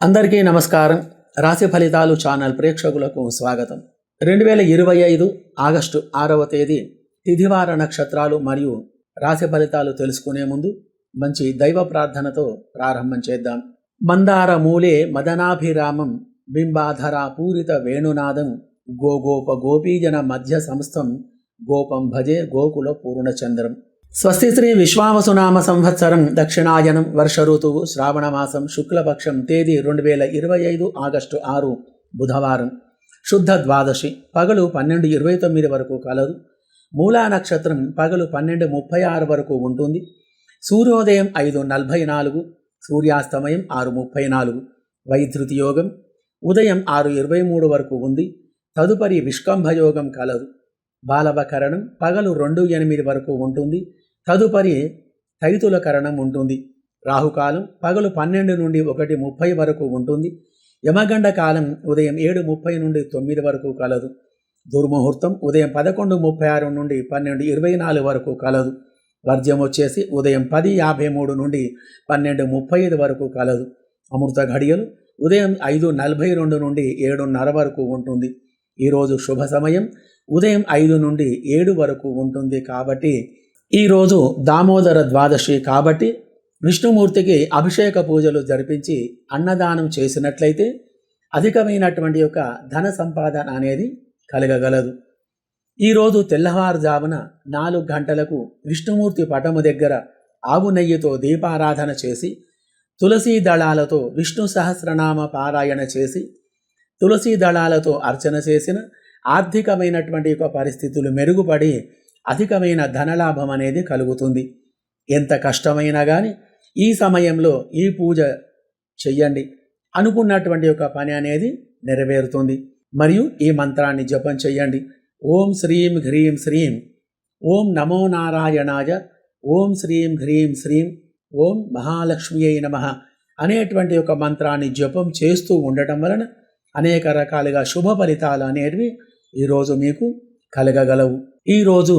అందరికీ నమస్కారం. రాశి ఫలితాలు ఛానల్ ప్రేక్షకులకు స్వాగతం. రెండు వేల ఇరవై ఐదు ఆగస్టు ఆరవ తేదీ తిథివార నక్షత్రాలు మరియు రాశి ఫలితాలు తెలుసుకునే ముందు మంచి దైవ ప్రార్థనతో ప్రారంభం చేద్దాం. మందార మూలే మదనాభిరామం బింబాధర పూరిత వేణునాదం గోగోప గోపీజన మధ్య సంస్థం గోపం భజే గోకుల పూర్ణచంద్రం. స్వస్తి శ్రీ విశ్వావసునామ సంవత్సరం దక్షిణాయనం వర్ష ఋతువు శ్రావణమాసం శుక్లపక్షం తేదీ రెండు వేల ఇరవై ఐదు ఆగస్టు ఆరు బుధవారం. శుద్ధ ద్వాదశి పగలు పన్నెండు ఇరవై తొమ్మిది వరకు కలదు. మూలా నక్షత్రం పగలు పన్నెండు ముప్పై ఆరు వరకు ఉంటుంది. సూర్యోదయం ఐదు నలభై నాలుగు సూర్యాస్తమయం ఆరు ముప్పై నాలుగు వైద్యుతియోగం యోగం ఉదయం ఆరు ఇరవై మూడు వరకు ఉంది. తదుపరి విష్కంభయోగం కలదు. బాలవకరణం పగలు రెండు ఎనిమిది వరకు ఉంటుంది. తదుపరి తైతుల కరణం ఉంటుంది. రాహుకాలం పగలు పన్నెండు నుండి ఒకటి ముప్పై వరకు ఉంటుంది. యమగండ కాలం ఉదయం ఏడు ముప్పై నుండి తొమ్మిది వరకు కలదు. దుర్ముహూర్తం ఉదయం పదకొండు ముప్పై ఆరు నుండి పన్నెండు ఇరవై నాలుగు వరకు కలదు. వర్జ్యం వచ్చేసి ఉదయం పది యాభై మూడు నుండి పన్నెండు ముప్పై ఐదు వరకు కలదు. అమృత ఘడియలు ఉదయం ఐదు నలభై రెండు నుండి ఏడున్నర వరకు ఉంటుంది. ఈరోజు శుభ సమయం ఉదయం ఐదు నుండి ఏడు వరకు ఉంటుంది కాబట్టి ఈరోజు దామోదర ద్వాదశి కాబట్టి విష్ణుమూర్తికి అభిషేక పూజలు జరిపించి అన్నదానం చేసినట్లయితే అధికమైనటువంటి యొక్క ధన సంపాదన అనేది కలగగలదు. ఈరోజు తెల్లవారుజామున నాలుగు గంటలకు విష్ణుమూర్తి పటము దగ్గర ఆవు నెయ్యితో దీపారాధన చేసి తులసీ దళాలతో విష్ణు సహస్రనామ పారాయణ చేసి తులసీ దళాలతో అర్చన చేసిన ఆర్థికమైనటువంటి యొక్క పరిస్థితులు మెరుగుపడి అధికమైన ధనలాభం అనేది కలుగుతుంది. ఎంత కష్టమైనా కానీ ఈ సమయంలో ఈ పూజ చెయ్యండి అనుకున్నటువంటి యొక్క పని అనేది నెరవేరుతుంది. మరియు ఈ మంత్రాన్ని జపం చెయ్యండి. ఓం శ్రీం హ్రీం శ్రీం. ఓం నమో నారాయణాయ. ఓం శ్రీం హ్రీం శ్రీం. ఓం మహాలక్ష్మి అయి నమ అనేటువంటి ఒక మంత్రాన్ని జపం చేస్తూ ఉండటం వలన అనేక రకాలుగా శుభ ఫలితాలు అనేవి ఈరోజు మీకు కలగగలవు. ఈరోజు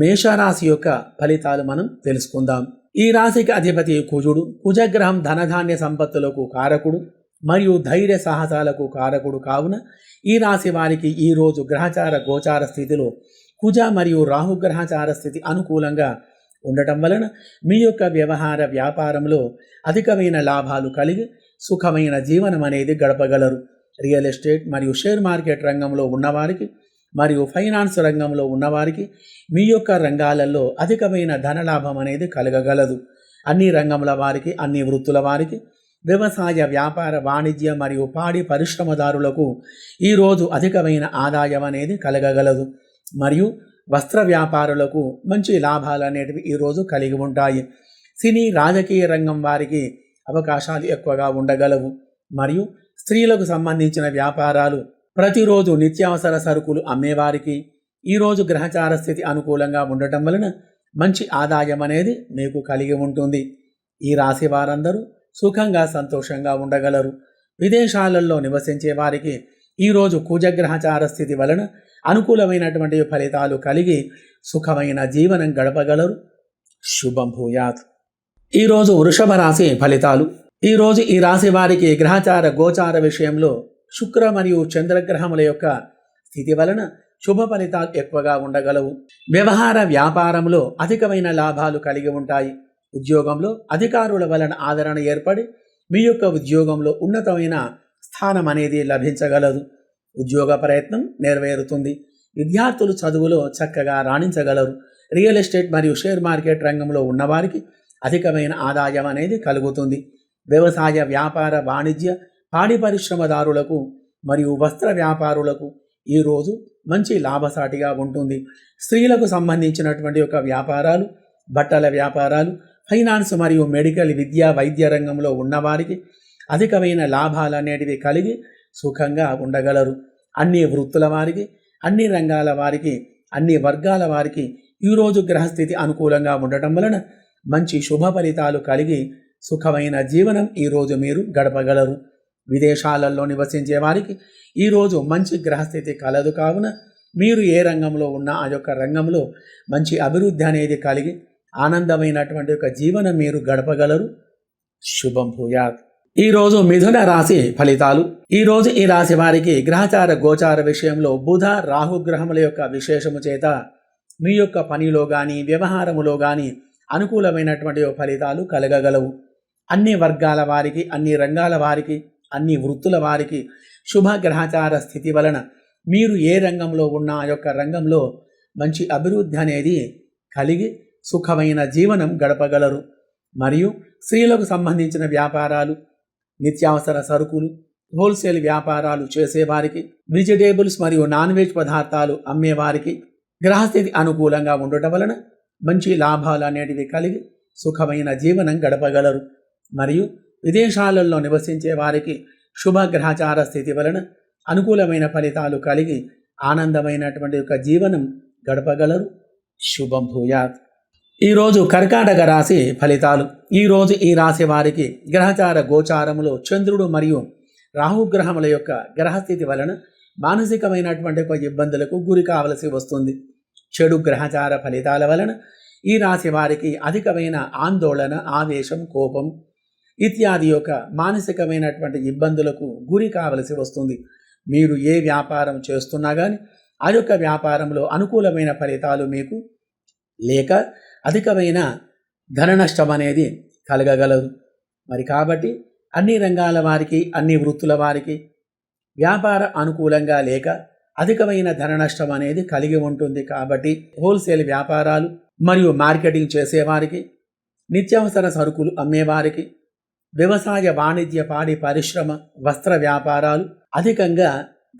మేషరాశి యొక్క ఫలితాలు మనం తెలుసుకుందాం. ఈ రాశికి అధిపతి కుజుడు. కుజగ్రహం ధనధాన్య సంపత్తులకు కారకుడు మరియు ధైర్య సాహసాలకు కారకుడు కావున ఈ రాశి వారికి ఈరోజు గ్రహచార గోచార స్థితిలో కుజ మరియు రాహు గ్రహచార స్థితి అనుకూలంగా ఉండటం వలన మీ యొక్క వ్యవహార వ్యాపారంలో అధికమైన లాభాలు కలిగి సుఖమైన జీవనం అనేది గడపగలరు. రియల్ ఎస్టేట్ మరియు షేర్ మార్కెట్ రంగంలో ఉన్నవారికి మరియు ఫైనాన్స్ రంగంలో ఉన్నవారికి మీ యొక్క రంగాలలో అధికమైన ధనలాభం అనేది కలగగలదు. అన్ని రంగముల వారికి అన్ని వృత్తుల వారికి వ్యవసాయ వ్యాపార వాణిజ్య మరియు పాడి పరిశ్రమదారులకు ఈరోజు అధికమైన ఆదాయం అనేది కలగగలదు. మరియు వస్త్ర వ్యాపారులకు మంచి లాభాలు అనేటివి ఈరోజు కలిగి ఉంటాయి. సినీ రాజకీయ రంగం వారికి అవకాశాలు ఎక్కువగా ఉండగలవు. మరియు స్త్రీలకు సంబంధించిన వ్యాపారాలు ప్రతిరోజు నిత్యావసర సరుకులు అమ్మేవారికి ఈరోజు గ్రహచార స్థితి అనుకూలంగా ఉండటం వలన మంచి ఆదాయం అనేది మీకు కలిగి ఉంటుంది. ఈ రాశి వారందరూ సుఖంగా సంతోషంగా ఉండగలరు. విదేశాలలో నివసించే వారికి ఈరోజు కుజగ్రహచార స్థితి వలన అనుకూలమైనటువంటి ఫలితాలు కలిగి సుఖమైన జీవనం గడపగలరు. శుభం భూయాత్. ఈరోజు వృషభ రాశి ఫలితాలు. ఈరోజు ఈ రాశి వారికి గ్రహచార గోచార విషయంలో శుక్ర మరియు చంద్రగ్రహముల యొక్క స్థితి వలన శుభ ఫలితాలు ఎక్కువగా ఉండగలవు. వ్యవహార వ్యాపారంలో అధికమైన లాభాలు కలిగి ఉంటాయి. ఉద్యోగంలో అధికారుల వలన ఆదరణ ఏర్పడి మీ యొక్క ఉద్యోగంలో ఉన్నతమైన స్థానం అనేది లభించగలదు. ఉద్యోగ ప్రయత్నం నెరవేరుతుంది. విద్యార్థులు చదువులో చక్కగా రాణించగలరు. రియల్ ఎస్టేట్ మరియు షేర్ మార్కెట్ రంగంలో ఉన్నవారికి అధికమైన ఆదాయం అనేది కలుగుతుంది. వ్యవసాయ వ్యాపార వాణిజ్య పాడి పరిశ్రమదారులకు మరియు వస్త్ర వ్యాపారులకు ఈరోజు మంచి లాభసాటిగా ఉంటుంది. స్త్రీలకు సంబంధించినటువంటి యొక్క వ్యాపారాలు బట్టల వ్యాపారాలు ఫైనాన్స్ మరియు మెడికల్ విద్య వైద్య రంగంలో ఉన్నవారికి అధికమైన లాభాలు అనేటివి కలిగి సుఖంగా ఉండగలరు. అన్ని వృత్తుల వారికి అన్ని రంగాల వారికి అన్ని వర్గాల వారికి ఈరోజు గ్రహస్థితి అనుకూలంగా ఉండటం వలన మంచి శుభ ఫలితాలు కలిగి సుఖమైన జీవనం ఈరోజు మీరు గడపగలరు. విదేశాలలో నివసించే వారికి ఈరోజు మంచి గ్రహస్థితి కలదు కావున మీరు ఏ రంగంలో ఉన్నా ఆ యొక్క రంగంలో మంచి అభివృద్ధి అనేది కలిగి ఆనందమైనటువంటి ఒక జీవనం మీరు గడపగలరు. శుభం భూయాత్. ఈరోజు మిథున రాశి ఫలితాలు. ఈరోజు ఈ రాశి వారికి గ్రహచార గోచార విషయంలో బుధ రాహుగ్రహముల యొక్క విశేషము చేత మీ యొక్క పనిలో కానీ వ్యవహారములో కానీ అనుకూలమైనటువంటి ఫలితాలు కలగగలవు. అన్ని వర్గాల వారికి అన్ని రంగాల వారికి అన్ని వృత్తుల వారికి శుభగ్రహచార స్థితి వలన మీరు ఏ రంగంలో ఉన్న ఆ యొక్క రంగంలో మంచి అభివృద్ధి అనేది కలిగి సుఖమైన జీవనం గడపగలరు. మరియు స్త్రీలకు సంబంధించిన వ్యాపారాలు నిత్యావసర సరుకులు హోల్సేల్ వ్యాపారాలు చేసేవారికి వెజిటేబుల్స్ మరియు నాన్ వెజ్ పదార్థాలు అమ్మేవారికి గ్రహస్థితి అనుకూలంగా ఉండటం వలన మంచి లాభాలు అనేటివి కలిగి సుఖమైన జీవనం గడపగలరు. మరియు విదేశాలలో నివసించే వారికి శుభగ్రహచార స్థితి వలన అనుకూలమైన ఫలితాలు కలిగి ఆనందమైనటువంటి యొక్క జీవనం గడపగలరు. శుభం భూయాత్. ఈరోజు కర్కాటక రాశి ఫలితాలు. ఈరోజు ఈ రాశి వారికి గ్రహచార గోచారములో చంద్రుడు మరియు రాహుగ్రహముల యొక్క గ్రహస్థితి వలన మానసికమైనటువంటి ఒక ఇబ్బందులకు గురి కావలసి వస్తుంది. చెడు గ్రహచార ఫలితాల వలన ఈ రాశి వారికి అధికమైన ఆందోళన ఆవేశం కోపం ఇత్యాది యొక్క మానసికమైనటువంటి ఇబ్బందులకు గురి కావలసి వస్తుంది. మీరు ఏ వ్యాపారం చేస్తున్నా కానీ ఆ యొక్క వ్యాపారంలో అనుకూలమైన ఫలితాలు మీకు లేక అధికమైన ధన నష్టం అనేది కలగగలదు. మరి కాబట్టి అన్ని రంగాల వారికి అన్ని వృత్తుల వారికి వ్యాపార అనుకూలంగా లేక అధికమైన ధన నష్టం అనేది కలిగి ఉంటుంది. కాబట్టి హోల్సేల్ వ్యాపారాలు మరియు మార్కెటింగ్ చేసేవారికి నిత్యావసర సరుకులు అమ్మేవారికి వ్యవసాయ వాణిజ్య పాడి పరిశ్రమ వస్త్ర వ్యాపారాలు అధికంగా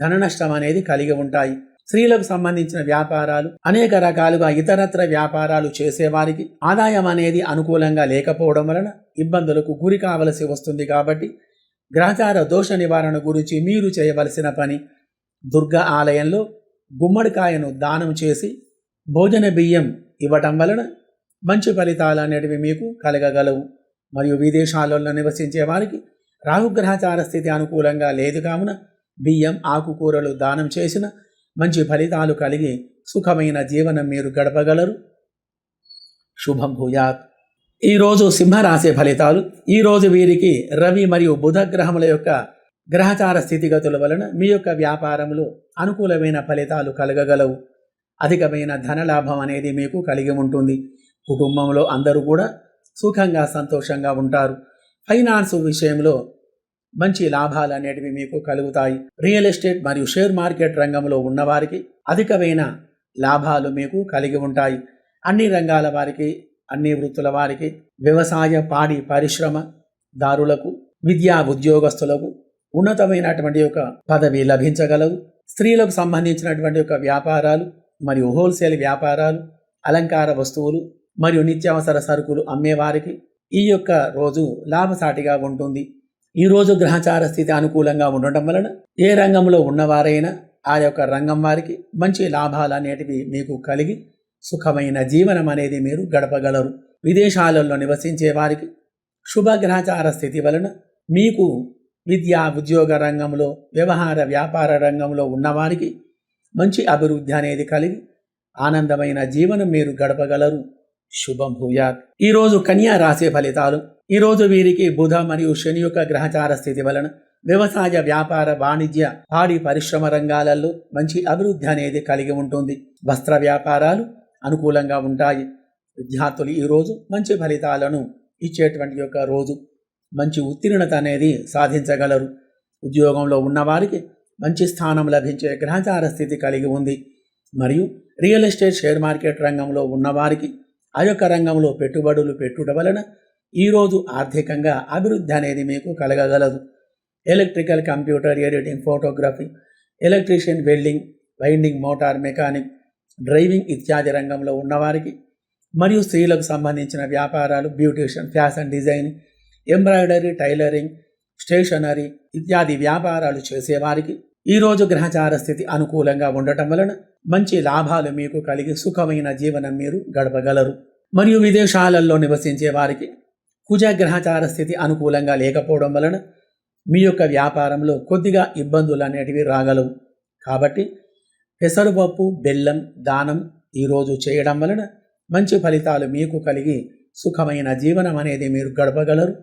ధన నష్టం అనేది కలిగి ఉంటాయి. స్త్రీలకు సంబంధించిన వ్యాపారాలు అనేక రకాలుగా ఇతరత్ర వ్యాపారాలు చేసేవారికి ఆదాయం అనేది అనుకూలంగా లేకపోవడం వలన ఇబ్బందులకు గురి కావలసి వస్తుంది కాబట్టి గ్రహచార దోష నివారణ గురించి మీరు చేయవలసిన పని దుర్గ ఆలయంలో గుమ్మడికాయను దానం చేసి భోజన బియ్యం ఇవ్వటం వలన మంచి ఫలితాలు అనేటివి మీకు కలగగలవు. మరియు విదేశాలలో నివసించే వారికి రాహుగ్రహచార స్థితి అనుకూలంగా లేదు కావున బియ్యం ఆకుకూరలు దానం చేసిన మంచి ఫలితాలు కలిగి సుఖమైన జీవనం మీరు గడపగలరు. శుభం భూయాత్. ఈరోజు సింహరాశి ఫలితాలు. ఈరోజు వీరికి రవి మరియు బుధ గ్రహముల యొక్క గ్రహచార స్థితిగతుల వలన మీ యొక్క వ్యాపారంలో అనుకూలమైన ఫలితాలు కలగగలవు. అధికమైన ధనలాభం అనేది మీకు కలిగి ఉంటుంది. కుటుంబంలో అందరూ కూడా సుఖంగా సంతోషంగా ఉంటారు. ఫైనాన్స్ విషయంలో మంచి లాభాలు అనేటివి మీకు కలుగుతాయి. రియల్ ఎస్టేట్ మరియు షేర్ మార్కెట్ రంగంలో ఉన్నవారికి అధికమైన లాభాలు మీకు కలిగి ఉంటాయి. అన్ని రంగాల వారికి అన్ని వృత్తుల వారికి వ్యవసాయ పాడి పరిశ్రమ దారులకు విద్యా ఉద్యోగస్తులకు ఉన్నతమైనటువంటి ఒక పదవి లభించగలవు స్త్రీలకు సంబంధించినటువంటి ఒక వ్యాపారాలు మరియు హోల్సేల్ వ్యాపారాలు అలంకార వస్తువులు మరియు నిత్యావసర సరుకులు అమ్మేవారికి ఈ యొక్క రోజు లాభసాటిగా ఉంటుంది. ఈ రోజు గ్రహచార స్థితి అనుకూలంగా ఉండటం వలన ఏ రంగంలో ఉన్నవారైనా ఆ యొక్క రంగం వారికి మంచి లాభాలు అనేటివి మీకు కలిగి సుఖమైన జీవనం అనేది మీరు గడపగలరు. విదేశాలలో నివసించే వారికి శుభగ్రహచార స్థితి వలన మీకు విద్యా ఉద్యోగ రంగంలో వ్యవహార వ్యాపార రంగంలో ఉన్నవారికి మంచి అభివృద్ధి అనేది కలిగి ఆనందమైన జీవనం మీరు గడపగలరు. శుభం భూయాత్. ఈరోజు కన్యా రాశి ఫలితాలు. ఈరోజు వీరికి బుధ మరియు శని యొక్క గ్రహచార స్థితి వలన వ్యవసాయ వ్యాపార వాణిజ్య పాడి పరిశ్రమ రంగాలలో మంచి అభివృద్ధి అనేది కలిగి ఉంటుంది. వస్త్ర వ్యాపారాలు అనుకూలంగా ఉంటాయి. విద్యార్థులు ఈరోజు మంచి ఫలితాలను ఇచ్చేటువంటి యొక్క రోజు. మంచి ఉత్తీర్ణత అనేది సాధించగలరు. ఉద్యోగంలో ఉన్నవారికి మంచి స్థానం లభించే గ్రహచార స్థితి కలిగి ఉంది. మరియు రియల్ ఎస్టేట్ షేర్ మార్కెట్ రంగంలో ఉన్నవారికి ఆ యొక్క రంగంలో పెట్టుబడులు పెట్టుట వలన ఈరోజు ఆర్థికంగా అభివృద్ధి అనేది మీకు కలగగలదు. Electrical computer editing photography electrician welding winding motor mechanic driving ఇత్యాది రంగంలో ఉన్నవారికి మరియు స్త్రీలకు సంబంధించిన వ్యాపారాలు beautician fashion design embroidery tailoring stationery ఇత్యాది వ్యాపారాలు చేసేవారికి ఈరోజు గ్రహచార స్థితి అనుకూలంగా ఉండటం వలన మంచి లాభాలు మీకు కలిగి సుఖమైన జీవనం మీరు గడపగలరు. మరియు విదేశాలలో నివసించే వారికి కుజ గ్రహచార స్థితి అనుకూలంగా లేకపోవడం వలన మీ యొక్క వ్యాపారంలో కొద్దిగా ఇబ్బందులు అనేటివి రాగలవు. కాబట్టి పెసరుపప్పు బెల్లం దానం ఈరోజు చేయడం వలన మంచి ఫలితాలు మీకు కలిగి సుఖమైన జీవనం అనేది మీరు గడపగలరు.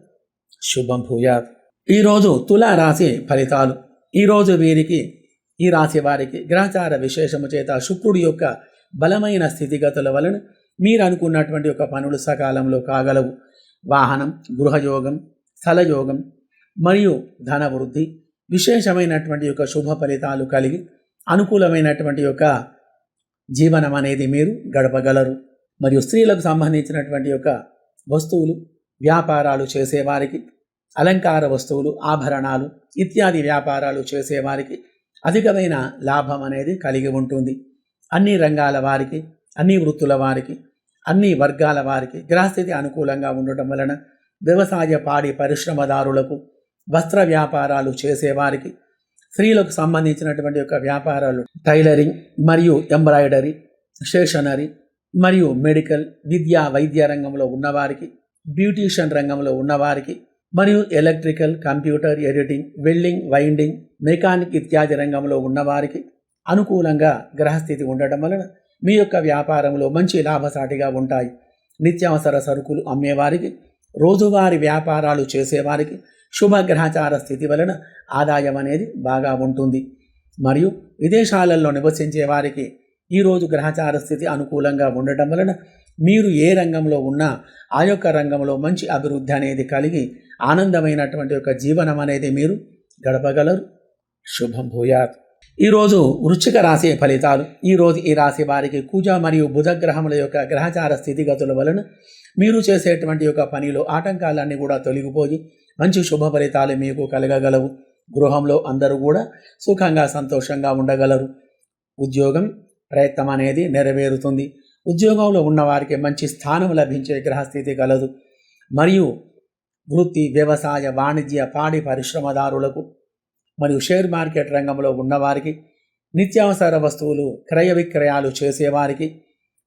శుభం భూయాత్. ఈరోజు తులా రాసి ఫలితాలు. ఈరోజు వీరికి ఈ రాశి వారికి గ్రహచార విశేషము చేత శుక్రుడి యొక్క బలమైన స్థితిగతుల వలన మీరు అనుకున్నటువంటి ఒక పనులు సకాలంలో కాగలవు. వాహనం గృహయోగం స్థలయోగం మరియు ధన వృద్ధి విశేషమైనటువంటి యొక్క శుభ ఫలితాలు కలిగి అనుకూలమైనటువంటి యొక్క జీవనం అనేది మీరు గడపగలరు. మరియు స్త్రీలకు సంబంధించినటువంటి యొక్క వస్తువులు వ్యాపారాలు చేసేవారికి అలంకార వస్తువులు ఆభరణాలు ఇత్యాది వ్యాపారాలు చేసేవారికి అధికమైన లాభం అనేది కలిగి ఉంటుంది. అన్ని రంగాల వారికి అన్ని వృత్తుల వారికి అన్ని వర్గాల వారికి గ్రహస్థితి అనుకూలంగా ఉండటం వలన వ్యవసాయ పాడి పరిశ్రమదారులకు వస్త్ర వ్యాపారాలు చేసేవారికి స్త్రీలకు సంబంధించినటువంటి యొక్క వ్యాపారాలు టైలరింగ్ మరియు ఎంబ్రాయిడరీ స్టేషనరీ మరియు మెడికల్ విద్యా వైద్య రంగంలో ఉన్నవారికి బ్యూటీషియన్ రంగంలో ఉన్నవారికి మరియు electrical computer editing welding winding mechanic ఇత్యాది రంగంలో ఉన్నవారికి అనుకూలంగా గ్రహస్థితి ఉండటం వలన మీ యొక్క వ్యాపారంలో మంచి లాభసాటిగా ఉంటాయి. నిత్యావసర సరుకులు అమ్మేవారికి రోజువారి వ్యాపారాలు చేసేవారికి శుభగ్రహచార స్థితి వలన ఆదాయం అనేది బాగా ఉంటుంది. మరియు విదేశాలలో నివసించే వారికి ఈరోజు గ్రహచార స్థితి అనుకూలంగా ఉండటం వలన మీరు ఏ రంగంలో ఉన్నా ఆ యొక్క రంగంలో మంచి అభివృద్ధి అనేది కలిగి ఆనందమైనటువంటి యొక్క జీవనం అనేది మీరు గడపగలరు. శుభం భూయాత్. ఈరోజు వృశ్చిక రాశి ఫలితాలు ఈరోజు ఈ రాశి వారికి కూజ మరియు బుధ గ్రహముల యొక్క గ్రహచార స్థితిగతుల వలన మీరు చేసేటువంటి యొక్క పనిలో ఆటంకాలన్నీ కూడా తొలగిపోయి మంచి శుభ ఫలితాలు మీకు కలగగలవు. గృహంలో అందరూ కూడా సుఖంగా సంతోషంగా ఉండగలరు. ఉద్యోగం ప్రయత్నం అనేది నెరవేరుతుంది. ఉద్యోగంలో ఉన్నవారికి మంచి స్థానం లభించే గ్రహస్థితి కలదు. మరియు వృత్తి వ్యవసాయ వాణిజ్య పాడి పరిశ్రమదారులకు మరియు షేర్ మార్కెట్ రంగంలో ఉన్నవారికి నిత్యావసర వస్తువులు క్రయ విక్రయాలు చేసేవారికి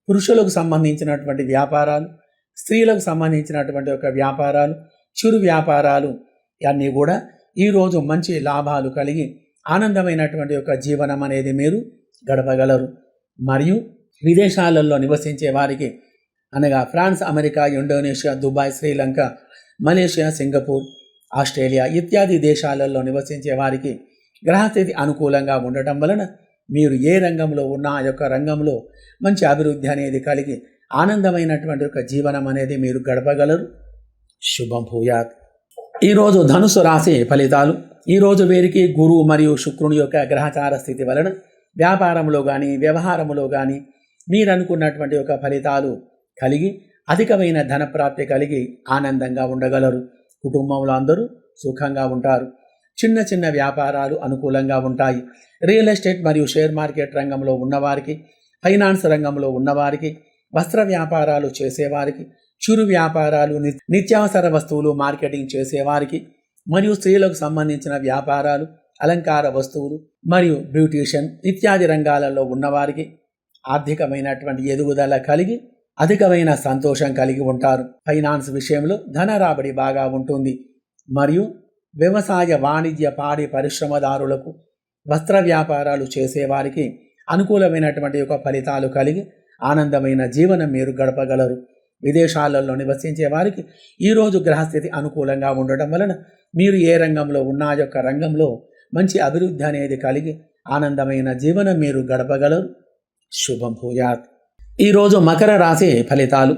పురుషులకు సంబంధించినటువంటి వ్యాపారాలు స్త్రీలకు సంబంధించినటువంటి ఒక వ్యాపారాలు చిరు వ్యాపారాలు అన్నీ కూడా ఈరోజు మంచి లాభాలు కలిగి ఆనందమైనటువంటి ఒక జీవనం అనేది మీరు గడపగలరు. మరియు విదేశాలలో నివసించే వారికి అనగా France America Indonesia Dubai Sri Lanka Malaysia Singapore Australia ఇత్యాది దేశాలలో నివసించే వారికి గ్రహస్థితి అనుకూలంగా ఉండటం వలన మీరు ఏ రంగంలో ఉన్న ఆ యొక్క రంగంలో మంచి అభివృద్ధి అనేది కలిగి ఆనందమైనటువంటి ఒక జీవనం అనేది మీరు గడపగలరు. శుభం భూయాత్. ఈరోజు ధనుసు రాశి ఫలితాలు. ఈరోజు వీరికి గురువు మరియు శుక్రుని యొక్క గ్రహచార స్థితి వలన వ్యాపారంలో కానీ వ్యవహారంలో కానీ మీరు అనుకున్నటువంటి ఒక ఫలితాలు కలిగి అధికమైన ధనప్రాప్తి కలిగి ఆనందంగా ఉండగలరు. కుటుంబంలో అందరూ సుఖంగా ఉంటారు. చిన్న చిన్న వ్యాపారాలు అనుకూలంగా ఉంటాయి. రియల్ ఎస్టేట్ మరియు షేర్ మార్కెట్ రంగంలో ఉన్నవారికి ఫైనాన్స్ రంగంలో ఉన్నవారికి వస్త్ర వ్యాపారాలు చేసేవారికి చిరు వ్యాపారాలు ని- నిత్యావసర వస్తువులు మార్కెటింగ్ చేసేవారికి మరియు స్త్రీలకు సంబంధించిన వ్యాపారాలు అలంకార వస్తువులు మరియు బ్యూటీషియన్ ఇత్యాది రంగాలలో ఉన్నవారికి ఆర్థికమైనటువంటి ఎదుగుదల కలిగి అధికమైన సంతోషం కలిగి ఉంటారు. ఫైనాన్స్ విషయంలో ధన రాబడి బాగా ఉంటుంది. మరియు వ్యవసాయ వాణిజ్య పాడి పరిశ్రమదారులకు వస్త్ర వ్యాపారాలు చేసేవారికి అనుకూలమైనటువంటి యొక్క ఫలితాలు కలిగి ఆనందమైన జీవనం మీరు గడపగలరు. విదేశాలలో నివసించే వారికి ఈరోజు గ్రహస్థితి అనుకూలంగా ఉండటం వలన మీరు ఏ రంగంలో ఉన్నా యొక్క రంగంలో మంచి అభివృద్ధి అనేది కలిగి ఆనందమైన జీవనం మీరు గడపగలరు. శుభం భూయాత్. ఈరోజు మకర రాశి ఫలితాలు.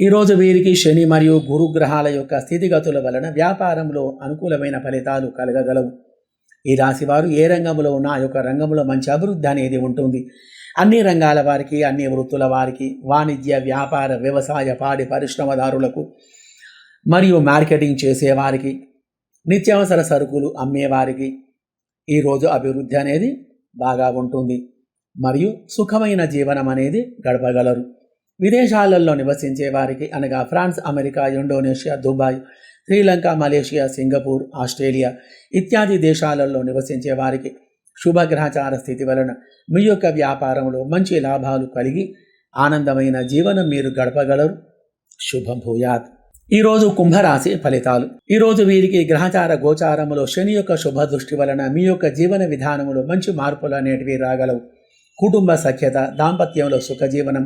ఈరోజు వీరికి శని మరియు గురుగ్రహాల యొక్క స్థితిగతుల వలన వ్యాపారంలో అనుకూలమైన ఫలితాలు కలగగలవు. ఈ రాశి వారు ఏ రంగంలో ఉన్న ఆ యొక్క రంగంలో మంచి అభివృద్ధి అనేది ఉంటుంది. అన్ని రంగాల వారికి అన్ని వృత్తుల వారికి వాణిజ్య వ్యాపార వ్యవసాయ పాడి పరిశ్రమదారులకు మరియు మార్కెటింగ్ చేసేవారికి నిత్యావసర సరుకులు అమ్మేవారికి ఈరోజు అభివృద్ధి అనేది బాగా ఉంటుంది. మరియు సుఖమైన జీవనం అనేది గడపగలరు. విదేశాలలో నివసించే వారికి అనగా France America Indonesia Dubai Sri Lanka Malaysia Singapore Australia ఇత్యాది దేశాలలో నివసించే వారికి శుభగ్రహచార స్థితి వలన మీ యొక్క వ్యాపారంలో మంచి లాభాలు కలిగి ఆనందమైన జీవనం మీరు గడపగలరు. శుభం భూయాత్. ఈరోజు కుంభరాశి ఫలితాలు. ఈరోజు వీరికి గ్రహచార గోచారములో శని యొక్క శుభ దృష్టి వలన మీ యొక్క జీవన విధానములో మంచి మార్పులు అనేటివి రాగలవు. కుటుంబ సఖ్యత దాంపత్యంలో సుఖజీవనం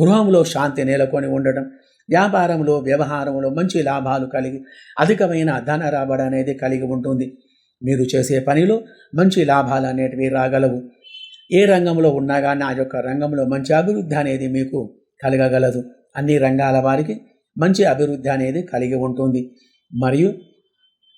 గృహంలో శాంతి నెలకొని ఉండటం వ్యాపారంలో వ్యవహారంలో మంచి లాభాలు కలిగి అధికమైన ధన రాబడి అనేది కలిగి ఉంటుంది. మీరు చేసే పనిలో మంచి లాభాలు అనేటివి రాగలవు. ఏ రంగంలో ఉన్నా కానీ ఆ యొక్క రంగంలో మంచి అభివృద్ధి అనేది మీకు కలగగలదు. అన్ని రంగాల వారికి మంచి అభివృద్ధి అనేది కలిగి ఉంటుంది. మరియు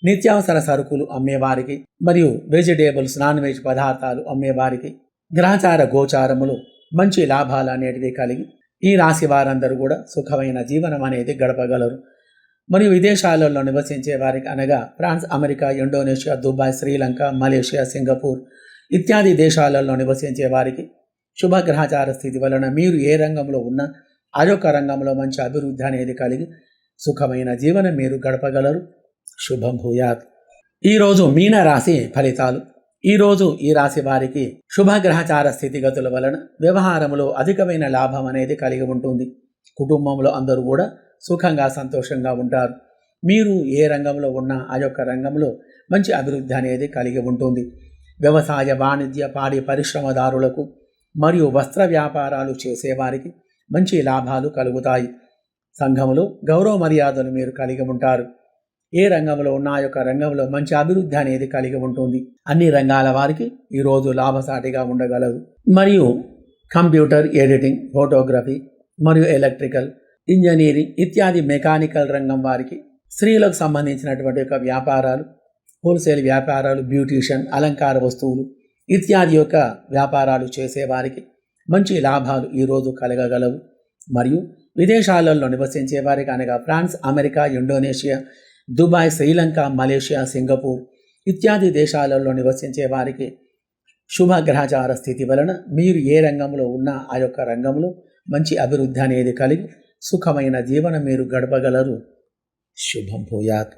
నిత్యావసర సరుకులు అమ్మేవారికి మరియు వెజిటేబుల్స్ నాన్ వెజ్ పదార్థాలు అమ్మేవారికి గ్రహచార గోచారములు మంచి లాభాలు అనేటివి కలిగి ఈ రాశి వారందరూ కూడా సుఖమైన జీవనం అనేది గడపగలరు. మరియు విదేశాలలో నివసించే వారికి అనగా France America Indonesia Dubai Sri Lanka Malaysia Singapore ఇత్యాది దేశాలలో నివసించే వారికి శుభగ్రహచార స్థితి వలన మీరు ఏ రంగంలో ఉన్నా ఆ యొక్క రంగంలో మంచి అభివృద్ధి అనేది కలిగి సుఖమైన జీవనం మీరు గడపగలరు. శుభం భూయాత్. ఈరోజు మీన రాశి ఫలితాలు. ఈరోజు ఈ రాశి వారికి శుభగ్రహచార స్థితిగతుల వలన వ్యవహారంలో అధికమైన లాభం అనేది కలిగి ఉంటుంది. కుటుంబంలో అందరూ కూడా సుఖంగా సంతోషంగా ఉంటారు. మీరు ఏ రంగంలో ఉన్నా ఆ యొక్క రంగంలో మంచి అభివృద్ధి అనేది కలిగి ఉంటుంది. వ్యవసాయ వాణిజ్య పాడి పరిశ్రమదారులకు మరియు వస్త్ర వ్యాపారాలు చేసేవారికి మంచి లాభాలు కలుగుతాయి. సంఘంలో గౌరవ మర్యాదలు మీరు కలిగి ఉంటారు. ఏ రంగంలో ఉన్న యొక్క రంగంలో మంచి అభివృద్ధి అనేది కలిగి ఉంటుంది. అన్ని రంగాల వారికి ఈరోజు లాభసాటిగా ఉండగలదు. మరియు కంప్యూటర్ ఎడిటింగ్ ఫోటోగ్రఫీ మరియు ఎలక్ట్రికల్ ఇంజనీరింగ్ ఇత్యాది మెకానికల్ రంగం వారికి స్త్రీలకు సంబంధించినటువంటి యొక్క వ్యాపారాలు హోల్సేల్ వ్యాపారాలు బ్యూటీషియన్ అలంకార వస్తువులు ఇత్యాది యొక్క వ్యాపారాలు చేసేవారికి మంచి లాభాలు ఈరోజు కలగగలవు. మరియు విదేశాలలో నివసించే వారికి అనగా France America Indonesia Dubai Sri Lanka Malaysia Singapore ఇత్యాది దేశాలలో నివసించే వారికి శుభగ్రహచార స్థితి వలన మీరు ఏ రంగంలో ఉన్నా ఆ యొక్క రంగంలో మంచి అభివృద్ధి అనేది కలిగి సుఖమైన జీవనం మీరు గడపగలరు. శుభం భూయాత్.